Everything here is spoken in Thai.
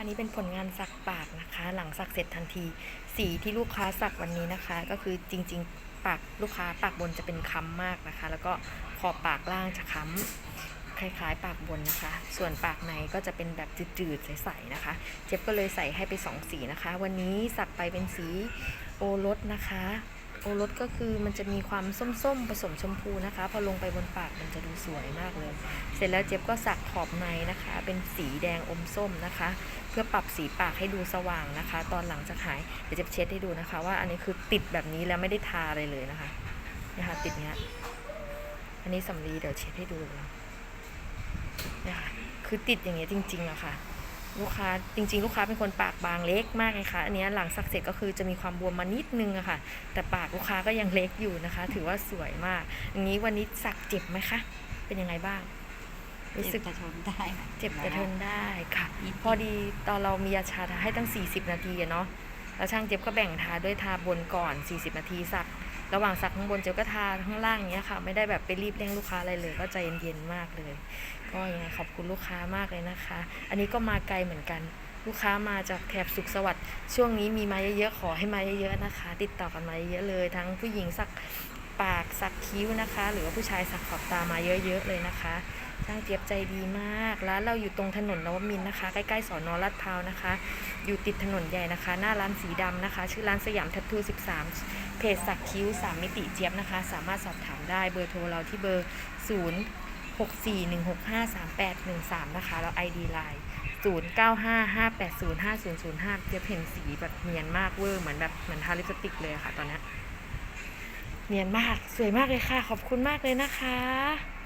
อันนี้เป็นผลงานสักปากนะคะ หลังสักเสร็จทันที สีที่ลูกค้าสักวันนี้นะคะ ก็คือจริง ๆ ปากลูกค้าปากบนจะเป็นค้ำมากนะคะ แล้วก็ขอบปากล่างจะค้ำคล้ายๆ ปากบนนะคะ ส่วนปากในก็จะเป็นแบบจืดๆใสๆนะคะ เจี๊ยบก็เลยใส่ให้ไปสองสีนะคะ วันนี้สักไปเป็นสีโอรสนะคะ โอรสก็คือมันจะมีความส้มๆผสมชมพูนะคะ พอลงไปบนปากมันจะดูสวยมากเลย เสร็จแล้วเจี๊ยบก็สักขอบในนะคะ เป็นสีแดงอมส้มนะคะ เพื่อปรับสีปากให้ดูสว่างนะคะ ตอนหลังจะหายเดี๋ยวเจะเช็ดให้ดูนะคะ ว่าอันนี้คือติดแบบนี้แล้วไม่ได้ทาอะไรเลยนะคะนี่ยค่ะติดเนี้ยอันนี้สำลีเดี๋ยวเช็ดให้ดูเลยนี่ยค่ะคือติดอย่างเงี้ยจริงๆอะค่ะ ลูกค้าจริง ๆ ลูกค้าเป็นคนปากบางเล็กมากเลยค่ะอันเนี้ยหลังสักเสร็จก็คือจะมีความบวมมานิดนึงอะค่ะ แต่ปากลูกค้าก็ยังเล็กอยู่นะคะ ถือว่าสวยมาก อย่างนี้วันนี้สักเจ็บไหมคะ เป็นยังไงบ้างรู้สึกเจ็บจะทนได้ค่ะเจ็บจะทนได้ค่ะนิดพอดีตอนเรามียาชาทาให้ตั้ง 40 นาทีอะเนาะแล้วช่างเจ็บก็แบ่งทาด้วยทาบนก่อน 40 นาทีสัก ระหว่างซักข้างบนเจลก็ทาข้างล่างอย่างเนี้ยค่ะ ไม่ได้แบบไปรีบเร่งลูกค้าอะไรเลย ก็ใจเย็นๆมากเลย ก็ยังไงขอบคุณลูกค้ามากเลยนะคะ อันนี้ก็มาไกลเหมือนกันลูกค้ามาจากแถบสุขสวัสดิ์ช่วงนี้มีมาเยอะๆขอให้มาเยอะๆนะคะ ติดต่อกันมาเยอะๆเลย ทั้งผู้หญิงสัก ปากสักคิ้วนะคะ หรือว่าผู้ชายสักขอบตามาเยอะๆเลยนะคะช่างเจี๊ยบใจดีมากร้านเราอยู่ตรงถนนนวมินนะคะ ใกล้ๆสอนอลาดพร้าวนะคะ อยู่ติดถนนใหญ่นะคะ หน้าร้านสีดำนะคะ ชื่อร้านสยามทัตทู13 เพจสักคิ้ว 3 มิติเจี๊ยบนะคะ สามารถสอบถามได้เบอร์โทรเราที่เบอร์ 0 6 4 1 6 5 3 8 1 3 นะคะ แล้ว ID Line 0 9 5 5 8 0 5 0 0 5เจี๊ยบเห็นสีแบบเนียนมากเวอร์เหมือนแบบเหมือนทาลิปสติกเลยะค่ะตอนนี้ เนียนมากสวยมากเลยค่ะ ขอบคุณมากเลยนะคะ